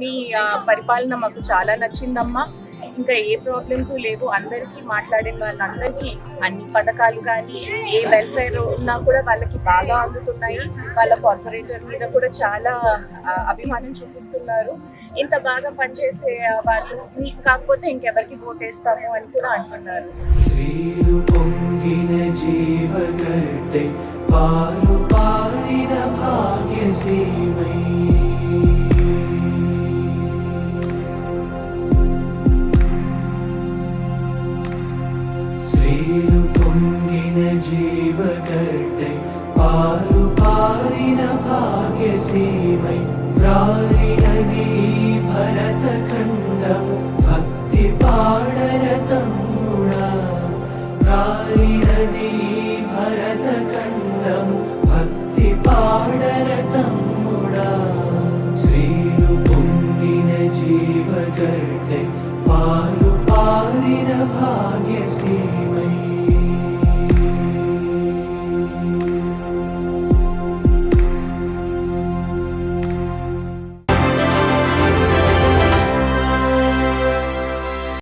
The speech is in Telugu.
మీ పరిపాలన మాకు చాలా నచ్చిందమ్మా. ఇంకా ఏ ప్రాబ్లమ్స్ లేవు. అందరికీ మాట్లాడిన వాళ్ళందరికీ అన్ని పథకాలు కానీ ఏ వెల్ఫేర్ ఉన్నా కూడా వాళ్ళకి బాగా అందుతున్నాయి. వాళ్ళ కార్పొరేటర్ మీద కూడా చాలా అభిమానం చూపిస్తున్నారు. ఇంత బాగా పనిచేసే వాళ్ళు మీకు కాకపోతే ఇంకెవరికి ఓట్ వేస్తాము అని కూడా అంటున్నారు. పాలు పారిన భాగ్యసీమై స్త్రీలు పొంగిన జీవగడ్డే పాలు పారిన భాగ్యసీమై వ్రాలినది భరత ఖండము భక్తి పాడర తమ్ముడా. వ్రాలినది భరత ఖండము భక్తి పాడర తమ్ముడా. స్త్రీలు పొంగిన జీవగడ్డే